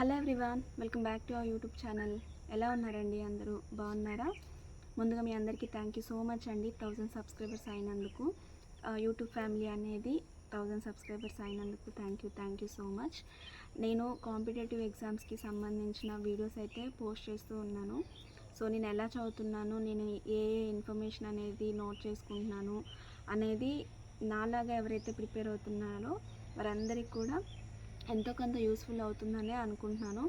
Hello everyone welcome back to our YouTube channel. ఎలా ఉన్నారండి అందరూ? బాగున్నారా? ముందుగా మీ అందరికీ థ్యాంక్ యూ సో మచ్ అండి. థౌజండ్ సబ్స్క్రైబర్స్ అయినందుకు యూట్యూబ్ ఫ్యామిలీ అనేది థౌజండ్ సబ్స్క్రైబర్స్ అయినందుకు thank you thank you so much నేను కాంపిటేటివ్ ఎగ్జామ్స్కి సంబంధించిన వీడియోస్ అయితే పోస్ట్ చేస్తూ ఉన్నాను. సో నేను ఎలా చదువుతున్నాను నేను ఏ ఏ ఇన్ఫర్మేషన్ అనేది నోట్ చేసుకుంటున్నాను అనేది నాలాగా ఎవరైతే ప్రిపేర్ అవుతున్నారో వారందరికీ కూడా ఎంతో కొంత యూస్ఫుల్ అవుతుందనే అనుకుంటున్నాను.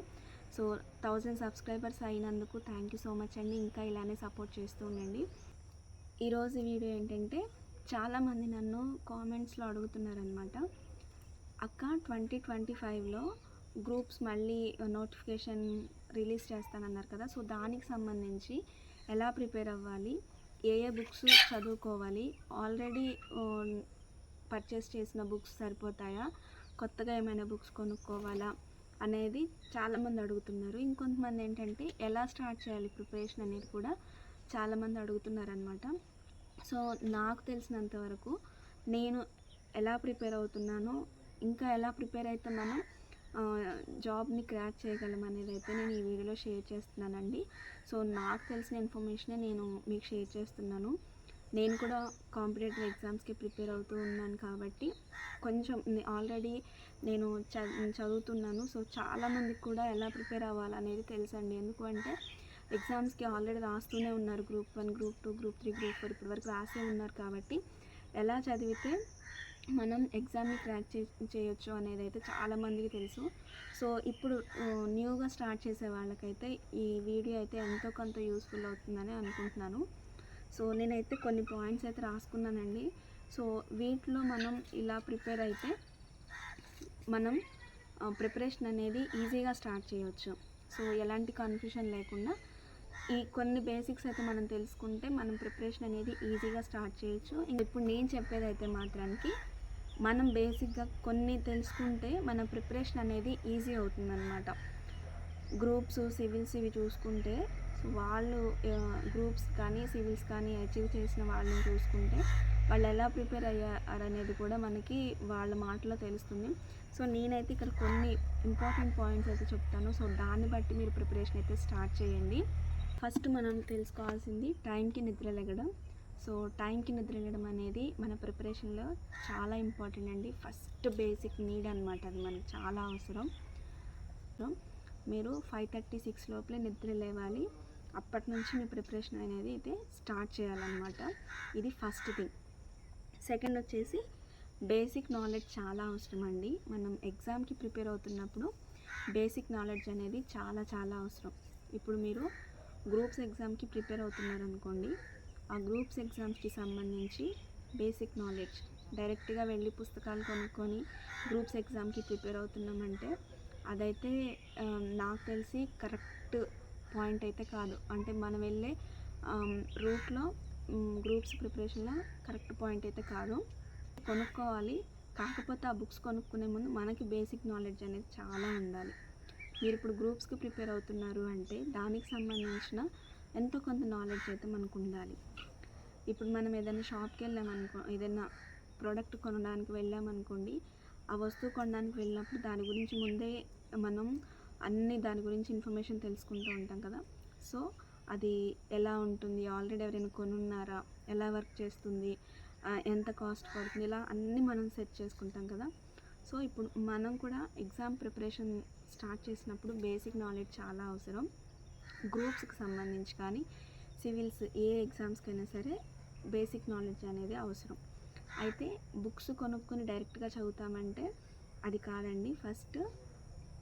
సో థౌజండ్ సబ్స్క్రైబర్స్ అయినందుకు థ్యాంక్ యూ సో మచ్ అండి. ఇంకా ఇలానే సపోర్ట్ చేస్తూ ఉండండి. ఈరోజు వీడియో ఏంటంటే చాలామంది నన్ను కామెంట్స్లో అడుగుతున్నారనమాట అక్క ట్వంటీ ట్వంటీ ఫైవ్లో గ్రూప్స్ మళ్ళీ నోటిఫికేషన్ రిలీజ్ చేస్తానన్నారు కదా. సో దానికి సంబంధించి ఎలా ప్రిపేర్ అవ్వాలి? ఏ ఏ బుక్స్ చదువుకోవాలి? ఆల్రెడీ పర్చేస్ చేసిన బుక్స్ సరిపోతాయా? కొత్తగా ఏమైనా బుక్స్ కొనుక్కోవాలా అనేది చాలామంది అడుగుతున్నారు. ఇంకొంతమంది ఏంటంటే ఎలా స్టార్ట్ చేయాలి ప్రిపరేషన్ అనేది కూడా చాలామంది అడుగుతున్నారనమాట సో నాకు తెలిసినంత వరకు నేను ఎలా ప్రిపేర్ అవుతున్నానో ఇంకా ఎలా ప్రిపేర్ అయితే మనం జాబ్ని క్రాక్ చేయగలం అనేది అయితే నేను ఈ వీడియోలో షేర్ చేస్తున్నానండి. సో నాకు తెలిసిన ఇన్ఫర్మేషనే నేను మీకు షేర్ చేస్తున్నాను. నేను కూడా కాంపిటేటివ్ ఎగ్జామ్స్కి ప్రిపేర్ అవుతూ ఉన్నాను కాబట్టి కొంచెం ఆల్రెడీ నేను చదువుతున్నాను. సో చాలామందికి కూడా ఎలా ప్రిపేర్ అవ్వాలనేది తెలుసండి. ఎందుకంటే ఎగ్జామ్స్కి ఆల్రెడీ రాస్తూనే ఉన్నారు. Group one group two group three group four ఇప్పటి వరకు రాసే ఉన్నారు కాబట్టి ఎలా చదివితే మనం ఎగ్జామ్ని క్రాక్ చే చేయొచ్చు అనేది అయితే చాలామందికి తెలుసు. సో ఇప్పుడు న్యూగా స్టార్ట్ చేసే వాళ్ళకైతే ఈ వీడియో అయితే ఎంతో కొంత యూస్ఫుల్ అవుతుందని అనుకుంటున్నాను. సో నేనైతే కొన్ని పాయింట్స్ అయితే రాసుకున్నానండి. సో వీటిలో మనం ఇలా ప్రిపేర్ అయితే మనం ప్రిపరేషన్ అనేది ఈజీగా స్టార్ట్ చేయవచ్చు సో ఎలాంటి కన్ఫ్యూషన్ లేకుండా ఈ కొన్ని బేసిక్స్ అయితే మనం తెలుసుకుంటే మనం ప్రిపరేషన్ అనేది ఈజీగా స్టార్ట్ చేయొచ్చు. ఇప్పుడు నేను చెప్పేది అయితే మాత్రానికి మనం బేసిక్గా కొన్ని తెలుసుకుంటే మన ప్రిపరేషన్ అనేది ఈజీ అవుతుందన్నమాట. గ్రూప్స్ సివిల్స్ ఇవి చూసుకుంటే సో వాళ్ళు గ్రూప్స్ కానీ సివిల్స్ కానీ అచీవ్ చేసిన వాళ్ళని చూసుకుంటే వాళ్ళు ఎలా ప్రిపేర్ అయ్యారు అనేది కూడా మనకి వాళ్ళ మాటలో తెలుస్తుంది. సో నేనైతే ఇక్కడ కొన్ని ఇంపార్టెంట్ పాయింట్స్ అయితే చెప్తాను. సో దాన్ని బట్టి మీరు ప్రిపరేషన్ అయితే స్టార్ట్ చేయండి. ఫస్ట్ మనం తెలుసుకోవాల్సింది టైంకి నిద్ర లెగడం. సో టైంకి నిద్ర లెగడం అనేది మన ప్రిపరేషన్లో చాలా ఇంపార్టెంట్ అండి. ఫస్ట్ బేసిక్ నీడ్ అనమాట అది మనకి చాలా అవసరం. మీరు ఫైవ్ థర్టీ సిక్స్ లోపలే నిద్ర లేవాలి. అప్పటి నుంచి మీ ప్రిపరేషన్ అనేది అయితే స్టార్ట్ చేయాలన్నమాట. ఇది ఫస్ట్ థింగ్. సెకండ్ వచ్చేసి బేసిక్ నాలెడ్జ్ చాలా అవసరం అండి మనం ఎగ్జామ్కి ప్రిపేర్ అవుతున్నప్పుడు బేసిక్ నాలెడ్జ్ అనేది చాలా చాలా అవసరం. ఇప్పుడు మీరు గ్రూప్స్ ఎగ్జామ్కి ప్రిపేర్ అవుతున్నారనుకోండి ఆ గ్రూప్స్ ఎగ్జామ్స్కి సంబంధించి బేసిక్ నాలెడ్జ్ డైరెక్ట్గా వెళ్ళి పుస్తకాలు కొనుక్కొని గ్రూప్స్ ఎగ్జామ్కి ప్రిపేర్ అవుతున్నామంటే అదైతే నాకు తెలిసి కరెక్ట్ పాయింట్ అయితే కాదు. అంటే మనం వెళ్ళే రూట్లో గ్రూప్స్ ప్రిపరేషన్లో కరెక్ట్ పాయింట్ అయితే కాదు. కొనుక్కోవాలి. కాకపోతే ఆ బుక్స్ కొనుక్కునే ముందు మనకి బేసిక్ నాలెడ్జ్ అనేది చాలా ఉండాలి. మీరు ఇప్పుడు గ్రూప్స్కి ప్రిపేర్ అవుతున్నారు అంటే దానికి సంబంధించిన ఎంతో కొంత నాలెడ్జ్ అయితే మనకు ఉండాలి. ఇప్పుడు మనం ఏదైనా షాప్కి వెళ్ళామనుకో ఏదైనా ప్రోడక్ట్ కొనడానికి వెళ్ళామనుకోండి ఆ వస్తువు కొనడానికి వెళ్ళినప్పుడు దాని గురించి ముందే మనం అన్ని దాని గురించి ఇన్ఫర్మేషన్ తెలుసుకుంటూ ఉంటాం కదా. సో అది ఎలా ఉంటుంది? ఆల్రెడీ ఎవరైనా కొనున్నారా? ఎలా వర్క్ చేస్తుంది? ఎంత కాస్ట్ పడుతుంది? ఇలా అన్నీ మనం సెట్ చేసుకుంటాం కదా. సో ఇప్పుడు మనం కూడా ఎగ్జామ్ ప్రిపరేషన్ స్టార్ట్ చేసినప్పుడు బేసిక్ నాలెడ్జ్ చాలా అవసరం. గ్రూప్స్కి సంబంధించి కానీ సివిల్స్ ఏ ఎగ్జామ్స్కైనా సరే బేసిక్ నాలెడ్జ్ అనేది అవసరం. అయితే బుక్స్ కొనుక్కొని డైరెక్ట్గా చదువుతామంటే అది కాదండి. ఫస్ట్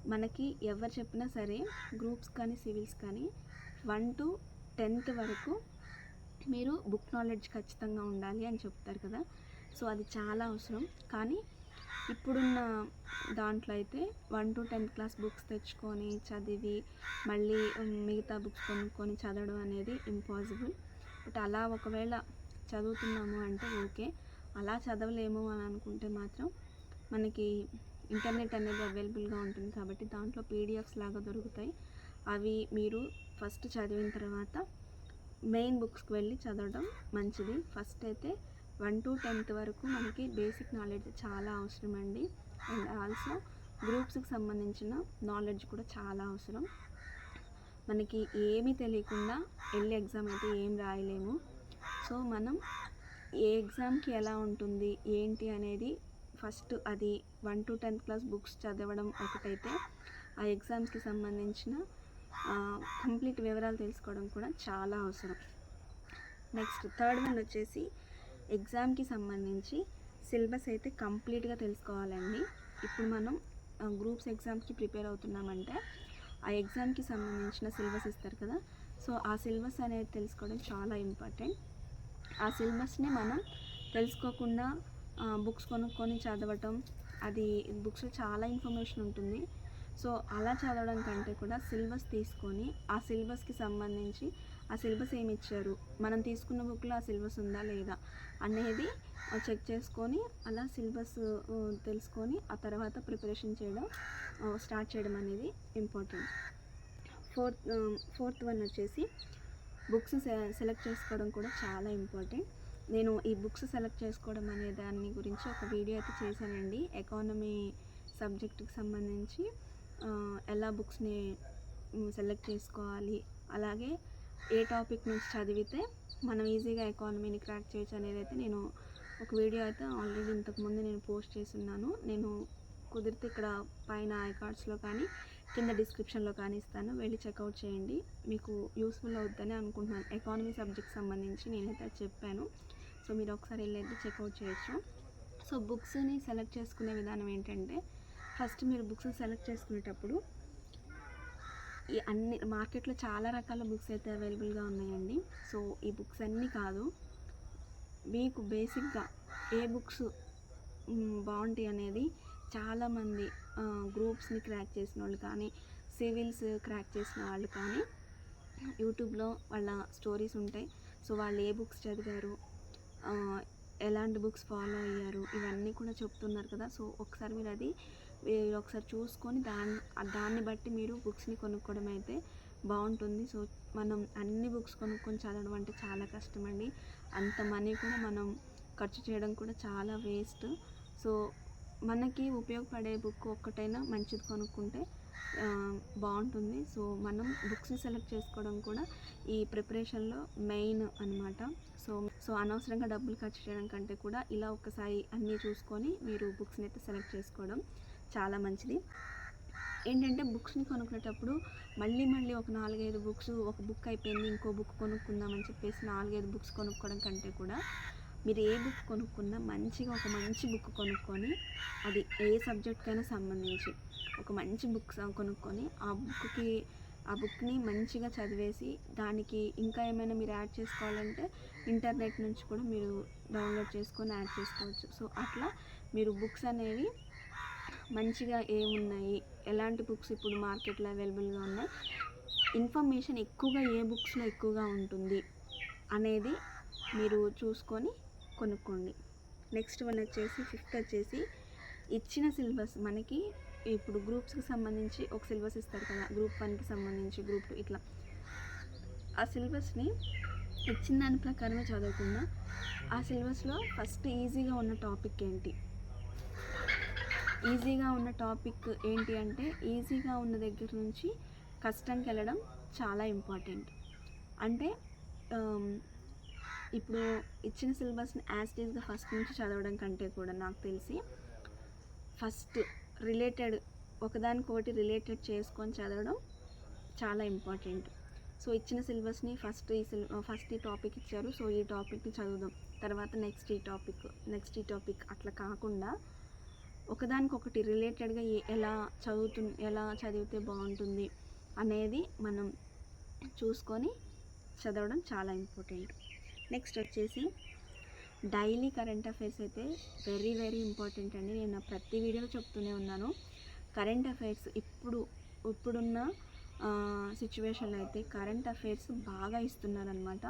మనకి ఎవరు చెప్పినా సరే గ్రూప్స్ కానీ సివిల్స్ కానీ వన్ టు టెన్త్ వరకు మీరు బుక్ నాలెడ్జ్ ఖచ్చితంగా ఉండాలి అని చెప్తారు కదా. సో అది చాలా అవసరం. కానీ ఇప్పుడున్న దాంట్లో అయితే one to tenth class books తెచ్చుకొని చదివి మళ్ళీ మిగతా బుక్స్ కొనుక్కొని చదవడం అనేది ఇంపాసిబుల్ బట్ అలా ఒకవేళ చదువుతున్నాము అంటే ఓకే. అలా చదవలేము అని అనుకుంటే మాత్రం మనకి ఇంటర్నెట్ అనేది అవైలబుల్గా ఉంటుంది కాబట్టి దాంట్లో పీడిఎఫ్స్ లాగా దొరుకుతాయి. అవి మీరు ఫస్ట్ చదివిన తర్వాత మెయిన్ బుక్స్కి వెళ్ళి చదవడం మంచిది. ఫస్ట్ అయితే వన్ టు టెన్త్ వరకు మనకి బేసిక్ నాలెడ్జ్ చాలా అవసరం అండి. అండ్ ఆల్సో గ్రూప్స్కి సంబంధించిన నాలెడ్జ్ కూడా చాలా అవసరం. మనకి ఏమీ తెలియకుండా వెళ్ళి ఎగ్జామ్ అయితే ఏం రాయలేము. సో మనం ఏ ఎగ్జామ్కి ఎలా ఉంటుంది ఏంటి అనేది ఫస్ట్ అది one to tenth class books చదవడం ఒకటైతే ఆ ఎగ్జామ్స్కి సంబంధించిన కంప్లీట్ వివరాలు తెలుసుకోవడం కూడా చాలా అవసరం. నెక్స్ట్ థర్డ్ వన్ వచ్చేసి ఎగ్జామ్కి సంబంధించి సిలబస్ అయితే కంప్లీట్గా తెలుసుకోవాలండి. ఇప్పుడు మనం గ్రూప్స్ ఎగ్జామ్స్కి ప్రిపేర్ అవుతున్నామంటే ఆ ఎగ్జామ్కి సంబంధించిన సిలబస్ ఇస్తారు కదా. సో ఆ సిలబస్ అనేది తెలుసుకోవడం చాలా ఇంపార్టెంట్. ఆ సిలబస్ని మనం తెలుసుకోకుండా బుక్స్ కొనుక్కొని చదవటం అది బుక్స్లో చాలా ఇన్ఫర్మేషన్ ఉంటుంది. సో అలా చదవడం కంటే కూడా సిలబస్ తీసుకొని ఆ సిలబస్కి సంబంధించి ఆ సిలబస్ ఏమి ఇచ్చారు? మనం తీసుకున్న బుక్లో ఆ సిలబస్ ఉందా లేదా? అనేది చెక్ చేసుకొని అలా సిలబస్ తెలుసుకొని ఆ తర్వాత ప్రిపరేషన్ చేయడం స్టార్ట్ చేయడం అనేది ఇంపార్టెంట్. ఫోర్త్ ఫోర్త్ వన్ వచ్చేసి బుక్స్ సెలెక్ట్ చేసుకోవడం కూడా చాలా ఇంపార్టెంట్. నేను ఈ బుక్స్ సెలెక్ట్ చేసుకోవడం అనే దాని గురించి ఒక వీడియో అయితే చేశానండి. ఎకానమీ సబ్జెక్ట్కి సంబంధించి ఎలా బుక్స్ని సెలెక్ట్ చేసుకోవాలి అలాగే ఏ టాపిక్ నుంచి చదివితే మనం ఈజీగా ఎకానమీని క్రాక్ చేయొచ్చు అనేది అయితే నేను ఒక వీడియో అయితే ఆల్రెడీ ఇంతకుముందు నేను పోస్ట్ చేస్తున్నాను. నేను కుదిరితే ఇక్కడ పైన ఐకార్డ్స్లో కార్డ్స్లో కానీ కింద డిస్క్రిప్షన్లో కానీ ఇస్తాను. వెళ్ళి చెక్అవుట్ చేయండి. మీకు యూస్ఫుల్ అవుతుందని అనుకుంటున్నాను. ఎకానమీ సబ్జెక్ట్ సంబంధించి నేనైతే చెప్పాను. సో మీరు ఒకసారి వెళ్ళైతే చెక్అవుట్ చేయొచ్చు. సో బుక్స్ని సెలెక్ట్ చేసుకునే విధానం ఏంటంటే ఫస్ట్ మీరు బుక్స్ సెలెక్ట్ చేసుకునేటప్పుడు ఈ అన్ని మార్కెట్లో చాలా రకాల బుక్స్ అయితే అవైలబుల్గా ఉన్నాయండి. సో ఈ బుక్స్ అన్నీ కాదు మీకు బేసిక్గా ఏ బుక్స్ బాగుంటాయి అనేది చాలామంది గ్రూప్స్ని క్రాక్ చేసిన వాళ్ళు కానీ సివిల్స్ క్రాక్ చేసిన వాళ్ళు కానీ యూట్యూబ్లో వాళ్ళ స్టోరీస్ ఉంటాయి. సో వాళ్ళు ఏ బుక్స్ చదివారు ఎలాంటి బుక్స్ ఫాలో అయ్యారు? ఇవన్నీ కూడా చెప్తున్నారు కదా. సో ఒకసారి మీరు అది మీరు ఒకసారి చూసుకొని దాన్ని దాన్ని బట్టి మీరు బుక్స్ని కొనుక్కోవడం అయితే బాగుంటుంది. సో మనం అన్ని బుక్స్ కొనుక్కొని చదవడం అంటే చాలా కష్టం అండి అంత మనీ కూడా మనం ఖర్చు చేయడం కూడా చాలా వేస్ట్. సో మనకి ఉపయోగపడే బుక్ ఒక్కటైనా మంచిది కొనుక్కుంటే బాగుంటుంది. సో మనం బుక్స్ని సెలెక్ట్ చేసుకోవడం కూడా ఈ ప్రిపరేషన్లో మెయిన్ అనమాట సో సో అనవసరంగా డబ్బులు ఖర్చు చేయడం కంటే కూడా ఇలా ఒకసారి అన్నీ చూసుకొని మీరు బుక్స్ని అయితే సెలెక్ట్ చేసుకోవడం చాలా మంచిది. ఏంటంటే బుక్స్ని కొనుక్కునేటప్పుడు మళ్ళీ మళ్ళీ ఒక నాలుగైదు బుక్స్ ఒక బుక్ అయిపోయింది ఇంకో బుక్ కొనుక్కుందామని చెప్పేసి నాలుగైదు బుక్స్ కొనుక్కోవడం కంటే కూడా మీరు ఏ బుక్ కొనుక్కున్నా మంచిగా ఒక మంచి బుక్ కొనుక్కొని అది ఏ సబ్జెక్ట్కైనా సంబంధించి ఒక మంచి బుక్ కొనుక్కొని ఆ బుక్కి ఆ బుక్ని మంచిగా చదివేసి దానికి ఇంకా ఏమైనా మీరు యాడ్ చేసుకోవాలంటే ఇంటర్నెట్ నుంచి కూడా మీరు డౌన్లోడ్ చేసుకొని యాడ్ చేసుకోవచ్చు. సో అట్లా మీరు బుక్స్ అనేవి మంచిగా ఏమున్నాయి ఎలాంటి బుక్స్ ఇప్పుడు మార్కెట్లో అవైలబుల్గా ఉన్నాయి ఇన్ఫర్మేషన్ ఎక్కువగా ఏ బుక్స్లో ఎక్కువగా ఉంటుంది అనేది మీరు చూసుకొని కొనుక్కోండి. నెక్స్ట్ వన్ వచ్చేసి ఫిఫ్త్ వచ్చేసి ఇచ్చిన సిలబస్ మనకి ఇప్పుడు గ్రూప్స్కి సంబంధించి ఒక సిలబస్ ఇస్తారు కదా గ్రూప్ వన్కి సంబంధించి గ్రూప్ టూ ఇట్లా. ఆ సిలబస్ని ఇచ్చిన దాని ప్రకారమే చదవకుండా ఆ సిలబస్లో ఫస్ట్ ఈజీగా ఉన్న టాపిక్ ఏంటి? ఈజీగా ఉన్న టాపిక్ ఏంటి అంటే ఈజీగా ఉన్న దగ్గర నుంచి కష్టంకి వెళ్ళడం చాలా ఇంపార్టెంట్ అంటే ఇప్పుడు ఇచ్చిన సిలబస్ని యాజ్ టీజ్గా ఫస్ట్ నుంచి చదవడం కంటే కూడా నాకు తెలిసి ఫస్ట్ రిలేటెడ్ ఒకదానికొకటి రిలేటెడ్ చేసుకొని చదవడం చాలా ఇంపార్టెంట్. సో ఇచ్చిన సిలబస్ని ఫస్ట్ ఈ సిల్ ఫస్ట్ ఈ టాపిక్ ఇచ్చారు. సో ఈ టాపిక్ని చదువుదాం. తర్వాత నెక్స్ట్ ఈ టాపిక్ నెక్స్ట్ ఈ టాపిక్ అట్లా కాకుండా ఒకదానికొకటి రిలేటెడ్గా ఎలా చదువుతు ఎలా చదివితే బాగుంటుంది అనేది మనం చూసుకొని చదవడం చాలా ఇంపార్టెంట్. నెక్స్ట్ వచ్చేసి డైలీ కరెంట్ అఫైర్స్ అయితే వెరీ వెరీ ఇంపార్టెంట్ అండి. నేను ప్రతి వీడియోలో చెప్తూనే ఉన్నాను. కరెంట్ అఫైర్స్ ఇప్పుడు ఇప్పుడున్న సిచ్యువేషన్లో అయితే కరెంట్ అఫైర్స్ బాగా ఇస్తున్నారనమాట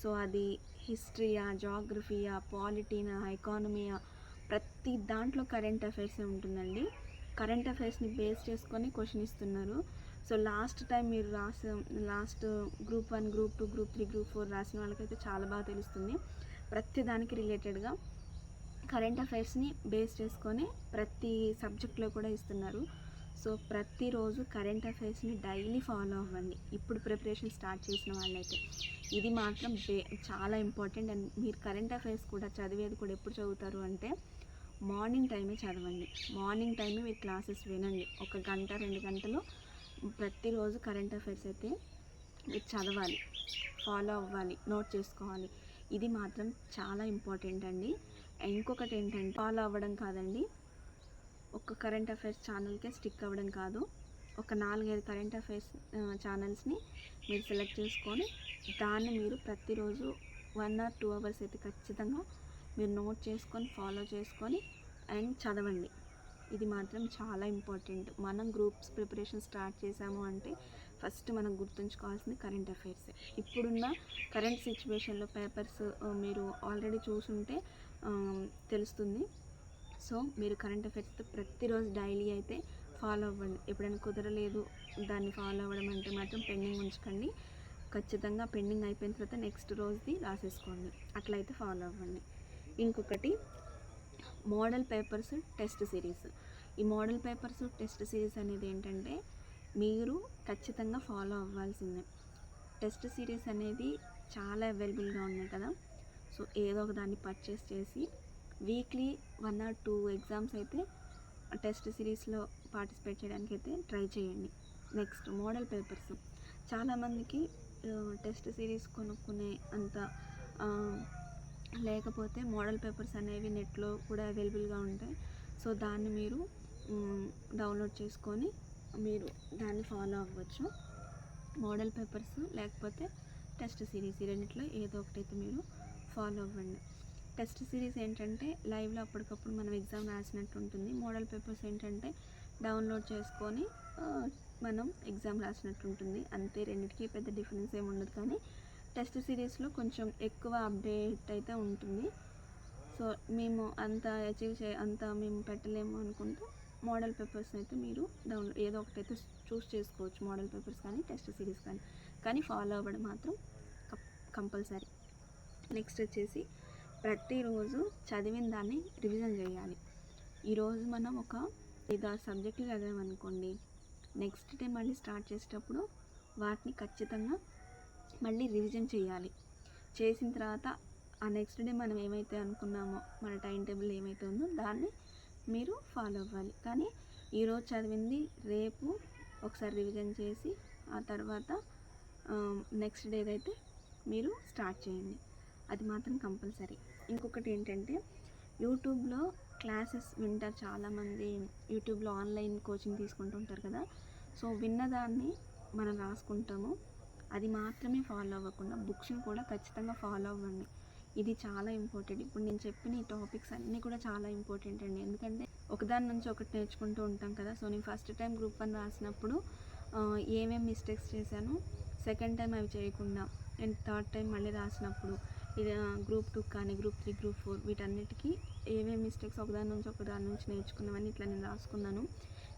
సో అది హిస్టరీయా జాగ్రఫీయా పాలిటీనా ఎకానమీయా ప్రతి దాంట్లో కరెంట్ అఫైర్సే ఉంటుందండి. కరెంట్ అఫైర్స్ని బేస్ చేసుకొని క్వశ్చన్ ఇస్తున్నారు. సో లాస్ట్ టైం మీరు రాసే last group one group two group three group four రాసిన వాళ్ళకైతే చాలా బాగా తెలుస్తుంది. ప్రతి దానికి రిలేటెడ్గా కరెంట్ అఫైర్స్ని బేస్ చేసుకొని ప్రతి సబ్జెక్ట్లో కూడా ఇస్తున్నారు. సో ప్రతిరోజు కరెంట్ అఫైర్స్ని డైలీ ఫాలో అవ్వండి. ఇప్పుడు ప్రిపరేషన్ స్టార్ట్ చేసిన వాళ్ళైతే. ఇది మాత్రం బే చాలా ఇంపార్టెంట్ అండ్ మీరు కరెంట్ అఫైర్స్ కూడా చదివేది కూడా ఎప్పుడు చదువుతారు అంటే మార్నింగ్ టైమే చదవండి. మార్నింగ్ టైమే మీరు క్లాసెస్ వినండి. ఒక గంట రెండు గంటలు ప్రతిరోజు కరెంట్ అఫైర్స్ అయితే మీరు చదవాలి ఫాలో అవ్వాలి నోట్ చేసుకోవాలి. ఇది మాత్రం చాలా ఇంపార్టెంట్ అండి. ఇంకొకటి ఏంటంటే ఫాలో అవ్వడం కాదండి. ఒక కరెంట్ అఫైర్స్ ఛానల్కే స్టిక్ అవ్వడం కాదు. ఒక నాలుగైదు కరెంట్ అఫైర్స్ ఛానల్స్ని మీరు సెలెక్ట్ చేసుకొని దాన్ని మీరు ప్రతిరోజు వన్ ఆర్ టూ అవర్స్ అయితే ఖచ్చితంగా మీరు నోట్ చేసుకొని ఫాలో చేసుకొని అండ్ చదవండి. ఇది మాత్రం చాలా ఇంపార్టెంట్. మనం గ్రూప్స్ ప్రిపరేషన్ స్టార్ట్ చేసాము అంటే ఫస్ట్ మనం గుర్తుంచుకోవాల్సింది కరెంట్ అఫైర్స్. ఇప్పుడున్న కరెంట్ సిచ్యువేషన్లో పేపర్స్ మీరు ఆల్రెడీ చూసుంటే తెలుస్తుంది. సో మీరు కరెంట్ అఫైర్స్ ప్రతిరోజు డైలీ అయితే ఫాలో అవ్వండి. ఎప్పుడైనా కుదరలేదు దాన్ని ఫాలో అవ్వడం అంటే మాత్రం పెండింగ్ ఉంచకండి. ఖచ్చితంగా పెండింగ్ అయిపోయిన తర్వాత నెక్స్ట్ రోజుది రాసేసుకోండి. అట్లయితే ఫాలో అవ్వండి. ఇంకొకటి మోడల్ పేపర్స్ టెస్ట్ సిరీస్. ఈ మోడల్ పేపర్స్ టెస్ట్ సిరీస్ అనేది ఏంటంటే మీరు ఖచ్చితంగా ఫాలో అవ్వాల్సిందే. టెస్ట్ సిరీస్ అనేది చాలా అవైలబుల్గా ఉన్నాయి కదా. సో ఏదో ఒక దాన్ని పర్చేస్ చేసి weekly one or two exams అయితే టెస్ట్ సిరీస్లో పార్టిసిపేట్ చేయడానికి అయితే ట్రై చేయండి. Next model papers. చాలామందికి టెస్ట్ సిరీస్ కొనుక్కునే అంత లేకపోతే మోడల్ పేపర్స్ అనేవి నెట్లో కూడా అవైలబుల్గా ఉంటాయి. సో దాన్ని మీరు డౌన్లోడ్ చేసుకొని మీరు దాన్ని ఫాలో అవ్వచ్చు. మోడల్ పేపర్స్ లేకపోతే టెస్ట్ సిరీస్ ఈ రెండిట్లో ఏదో ఒకటైతే మీరు ఫాలో అవ్వండి. టెస్ట్ సిరీస్ ఏంటంటే లైవ్లో అప్పటికప్పుడు మనం ఎగ్జామ్ రాసినట్టు ఉంటుంది. మోడల్ పేపర్స్ ఏంటంటే డౌన్లోడ్ చేసుకొని మనం ఎగ్జామ్ రాసినట్టు ఉంటుంది. అంతే రెండింటికి పెద్ద డిఫరెన్స్ ఏమి ఉండదు. కానీ టెస్ట్ సిరీస్లో కొంచెం ఎక్కువ అప్డేట్ అయితే ఉంటుంది. సో మేము అంత అచీవ్ చే అంత మేము పెట్టలేము అనుకుంటే మోడల్ పేపర్స్ అయితే మీరు డౌన్లోడ్ ఏదో ఒకటి అయితే చూస్ చేసుకోవచ్చు. మోడల్ పేపర్స్ కానీ టెస్ట్ సిరీస్ కానీ. కానీ ఫాలో అవ్వడం మాత్రం కంపల్సరీ. నెక్స్ట్ వచ్చేసి ప్రతిరోజు చదివిన దాన్ని రివిజన్ చేయాలి. ఈరోజు మనం ఒక ఐదారు సబ్జెక్టులు చదివామనుకోండి. నెక్స్ట్ డే మళ్ళీ స్టార్ట్ చేసేటప్పుడు వాటిని ఖచ్చితంగా మళ్ళీ రివిజన్ చేయాలి. చేసిన తర్వాత ఆ నెక్స్ట్ డే మనం ఏమైతే అనుకున్నామో మన టైం టేబుల్ ఏమైతే ఉందో దాన్ని మీరు ఫాలో అవ్వాలి. కానీ ఈరోజు చదివింది రేపు ఒకసారి రివిజన్ చేసి ఆ తర్వాత నెక్స్ట్ డే అయితే మీరు స్టార్ట్ చేయండి. అది మాత్రం కంపల్సరీ. ఇంకొకటి ఏంటంటే యూట్యూబ్లో క్లాసెస్ వింటారు చాలామంది. యూట్యూబ్లో ఆన్లైన్ కోచింగ్ తీసుకుంటుంటారు కదా. సో విన్నదాన్ని మనం రాసుకుంటాము. అది మాత్రమే ఫాలో అవ్వకుండా బుక్స్ని కూడా ఖచ్చితంగా ఫాలో అవ్వండి. ఇది చాలా ఇంపార్టెంట్. ఇప్పుడు నేను చెప్పిన ఈ టాపిక్స్ అన్నీ కూడా చాలా ఇంపార్టెంట్ అండి. ఎందుకంటే ఒకదాని నుంచి ఒకటి నేర్చుకుంటూ ఉంటాం కదా. సో నేను ఫస్ట్ టైం గ్రూప్ వన్ రాసినప్పుడు ఏమేమి ఏమేం మిస్టేక్స్ చేశాను సెకండ్ టైం అవి చేయకుండా అండ్ థర్డ్ టైం మళ్ళీ రాసినప్పుడు ఇది గ్రూప్ టూ కానీ గ్రూప్ త్రీ గ్రూప్ ఫోర్ వీటన్నిటికీ ఏమేమి మిస్టేక్స్ ఒకదాని నుంచి ఒకదాని నుంచి నేర్చుకున్నామని ఇట్లా నేను రాసుకున్నాను.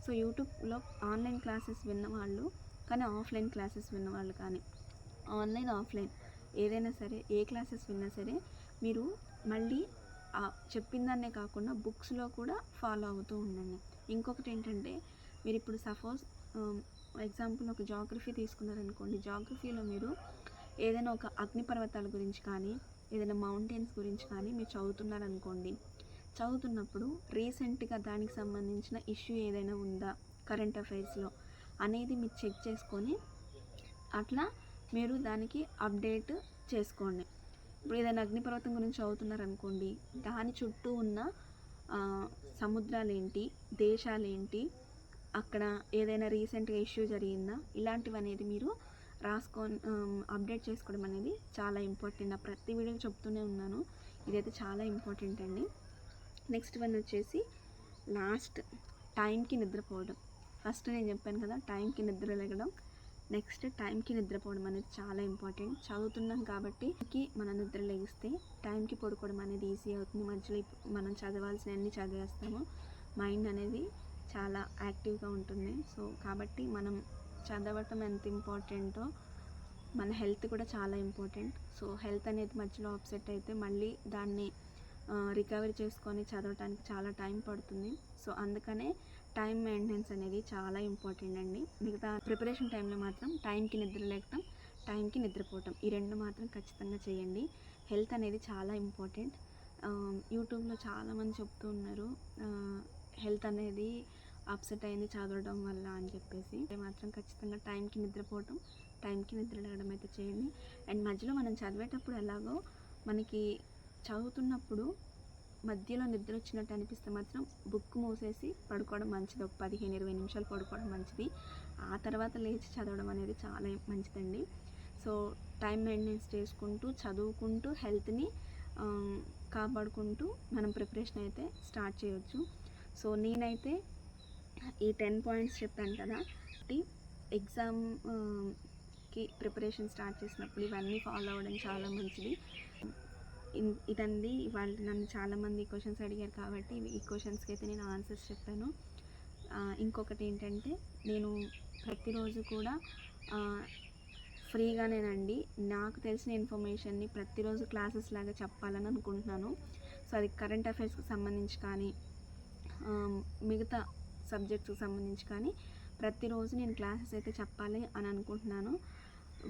సో యూట్యూబ్లో ఆన్లైన్ క్లాసెస్ విన్న వాళ్ళు కానీ ఆఫ్లైన్ క్లాసెస్ విన్నవాళ్ళు కానీ ఆన్లైన్ ఆఫ్లైన్ ఏదైనా సరే ఏ క్లాసెస్ విన్నా సరే మీరు మళ్ళీ చెప్పిందాన్నే కాకుండా బుక్స్లో కూడా ఫాలో అవుతూ ఉండండి. ఇంకొకటి ఏంటంటే మీరు ఇప్పుడు సపోజ్ ఎగ్జాంపుల్ ఒక జాగ్రఫీ తీసుకున్నారనుకోండి. జాగ్రఫీలో మీరు ఏదైనా ఒక అగ్నిపర్వతాల గురించి కానీ ఏదైనా మౌంటైన్స్ గురించి కానీ మీరు చదువుతున్నారనుకోండి. చదువుతున్నప్పుడు రీసెంట్గా దానికి సంబంధించిన ఇష్యూ ఏదైనా ఉందా? కరెంట్ అఫైర్స్లో అనేది మీరు చెక్ చేసుకొని అట్లా మీరు దానికి అప్డేట్ చేసుకోండి. ఇప్పుడు ఏదైనా అగ్నిపర్వతం గురించి చదువుతున్నారనుకోండి దాని చుట్టూ ఉన్న సముద్రాలు ఏంటి దేశాలు ఏంటి అక్కడ ఏదైనా రీసెంట్గా ఇష్యూ జరిగిందా? ఇలాంటివి అనేది మీరు రాసుకొని అప్డేట్ చేసుకోవడం అనేది చాలా ఇంపార్టెంట్. నా ప్రతి వీడియో చెప్తూనే ఉన్నాను. ఇదైతే చాలా ఇంపార్టెంట్ అండి. నెక్స్ట్ వన్ వచ్చేసి లాస్ట్ టైంకి నిద్రపోవడం. ఫస్ట్ నేను చెప్పాను కదా టైంకి నిద్ర లేగడం. నెక్స్ట్ టైంకి నిద్రపోవడం అనేది చాలా ఇంపార్టెంట్. చదువుతున్నాం కాబట్టి మనం మన నిద్ర లెగిస్తే టైంకి పడుకోవడం అనేది ఈజీ అవుతుంది. మధ్యలో మనం చదవాల్సిన అన్ని చదివేస్తాము. మైండ్ అనేది చాలా యాక్టివ్గా ఉంటుంది. సో కాబట్టి మనం చదవటం ఎంత ఇంపార్టెంటో మన హెల్త్ కూడా చాలా ఇంపార్టెంట్. సో హెల్త్ అనేది మధ్యలో అప్సెట్ అయితే మళ్ళీ దాన్ని రికవరీ చేసుకొని చదవటానికి చాలా టైం పడుతుంది. సో అందుకనే టైం మెయింటెనెన్స్ అనేది చాలా ఇంపార్టెంట్ అండి. మిగతా ప్రిపరేషన్ టైంలో మాత్రం టైంకి నిద్ర లేకటం టైంకి నిద్రపోవటం ఈ రెండు మాత్రం ఖచ్చితంగా చేయండి. హెల్త్ అనేది చాలా ఇంపార్టెంట్. యూట్యూబ్లో చాలామంది చెప్తూ ఉన్నారు హెల్త్ అనేది అప్సెట్ అయింది చదవడం వల్ల అని చెప్పేసి. అంటే మాత్రం ఖచ్చితంగా టైంకి నిద్రపోవటం టైంకి నిద్ర లేవడం అయితే చేయండి. అండ్ మధ్యలో మనం చదివేటప్పుడు ఎలాగో మనకి చదువుతున్నప్పుడు మధ్యలో నిద్ర వచ్చినట్టు అనిపిస్తే మాత్రం బుక్ మూసేసి పడుకోవడం మంచిది. ఒక పదిహేను ఇరవై నిమిషాలు పడుకోవడం మంచిది. ఆ తర్వాత లేచి చదవడం అనేది చాలా మంచిదండి. సో టైం మెయింటెనెన్స్ చేసుకుంటూ చదువుకుంటూ హెల్త్ని కాపాడుకుంటూ మనం ప్రిపరేషన్ అయితే స్టార్ట్ చేయొచ్చు. సో నేనైతే ఈ టెన్ పాయింట్స్ చెప్పాను కదా ఎగ్జామ్కి ప్రిపరేషన్ స్టార్ట్ చేసినప్పుడు ఇవన్నీ ఫాలో అవ్వడం చాలా మంచిది. ఇదండి. వాళ్ళు నన్ను చాలామంది క్వశ్చన్స్ అడిగారు కాబట్టి ఈ క్వశ్చన్స్కి అయితే నేను ఆన్సర్స్ చెప్పాను. ఇంకొకటి ఏంటంటే నేను ప్రతిరోజు కూడా ఫ్రీగానేనండి. నాకు తెలిసిన ఇన్ఫర్మేషన్ని ప్రతిరోజు క్లాసెస్ లాగా చెప్పాలని అనుకుంటున్నాను. సో అది కరెంట్ అఫైర్స్కి సంబంధించి కానీ మిగతా సబ్జెక్ట్స్కి సంబంధించి కానీ ప్రతిరోజు నేను క్లాసెస్ అయితే చెప్పాలి అని అనుకుంటున్నాను.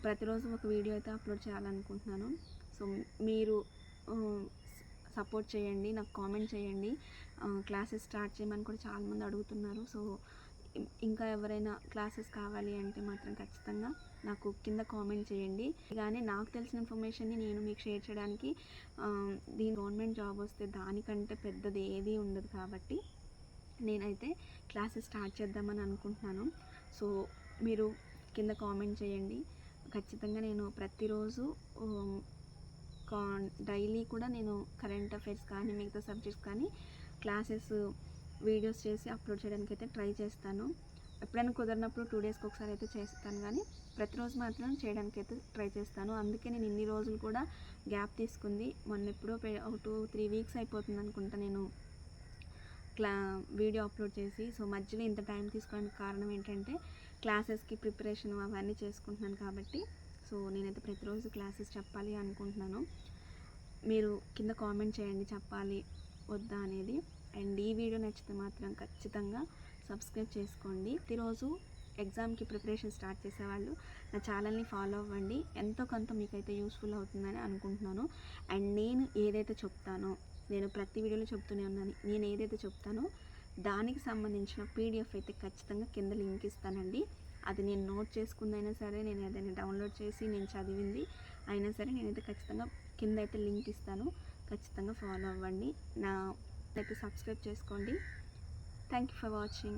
ప్రతిరోజు ఒక వీడియో అయితే అప్లోడ్ చేయాలనుకుంటున్నాను. సో మీరు సపోర్ట్ చేయండి నాకు కామెంట్ చేయండి. క్లాసెస్ స్టార్ట్ చేయమని కూడా చాలామంది అడుగుతున్నారు. సో ఇంకా ఎవరైనా క్లాసెస్ కావాలి అంటే మాత్రం ఖచ్చితంగా నాకు కింద కామెంట్ చేయండి. కానీ నాకు తెలిసిన ఇన్ఫర్మేషన్ని నేను మీకు షేర్ చేయడానికి దీని గవర్నమెంట్ జాబ్ వస్తే దానికంటే పెద్దది ఏది ఉండదు కాబట్టి నేనైతే క్లాసెస్ స్టార్ట్ చేద్దామని అనుకుంటున్నాను. సో మీరు కింద కామెంట్ చేయండి. ఖచ్చితంగా నేను ప్రతిరోజు డైలీ కూడా నేను కరెంట్ అఫైర్స్ కానీ మిగతా సబ్జెక్ట్స్ కానీ క్లాసెస్ వీడియోస్ చేసి అప్లోడ్ చేయడానికి అయితే ట్రై చేస్తాను. ఎప్పుడైనా కుదిరినప్పుడు టూ డేస్కి ఒకసారి అయితే చేస్తాను కానీ ప్రతిరోజు మాత్రం చేయడానికి అయితే ట్రై చేస్తాను. అందుకే నేను ఇన్ని రోజులు కూడా గ్యాప్ తీసుకుంది. మొన్న ఎప్పుడో ఒక టూ త్రీ వీక్స్ అయిపోతుంది అనుకుంటా నేను క్లా వీడియో అప్లోడ్ చేసి. సో మధ్యలో ఇంత టైం తీసుకోవడానికి కారణం ఏంటంటే క్లాసెస్కి ప్రిపరేషన్ అవన్నీ చేసుకుంటున్నాను కాబట్టి సో నేనైతే ప్రతిరోజు క్లాసెస్ చెప్పాలి అనుకుంటున్నాను. మీరు కింద కామెంట్ చేయండి చెప్పాలి వద్దా అనేది. అండ్ ఈ వీడియో నచ్చితే మాత్రం ఖచ్చితంగా సబ్స్క్రైబ్ చేసుకోండి. ప్రతిరోజు ఎగ్జామ్కి ప్రిపరేషన్ స్టార్ట్ చేసేవాళ్ళు నా ఛానల్ని ఫాలో అవ్వండి. ఎంతో కొంత మీకైతే యూస్ఫుల్ అవుతుందని అనుకుంటున్నాను. అండ్ నేను ఏదైతే చెప్తానో నేను ప్రతి వీడియోలో చెప్తూనే ఉన్నాను. నేను ఏదైతే చెప్తానో దానికి సంబంధించిన పీడిఎఫ్ అయితే ఖచ్చితంగా కింద లింక్ ఇస్తానండి. అది నేను నోట్ చేసుకుందైనా సరే నేను ఏదైనా డౌన్లోడ్ చేసి నేను చదివింది అయినా సరే నేనైతే ఖచ్చితంగా కింద అయితే లింక్ ఇస్తాను. ఖచ్చితంగా ఫాలో అవ్వండి. నా అయితే సబ్స్క్రైబ్ చేసుకోండి. Thank you for watching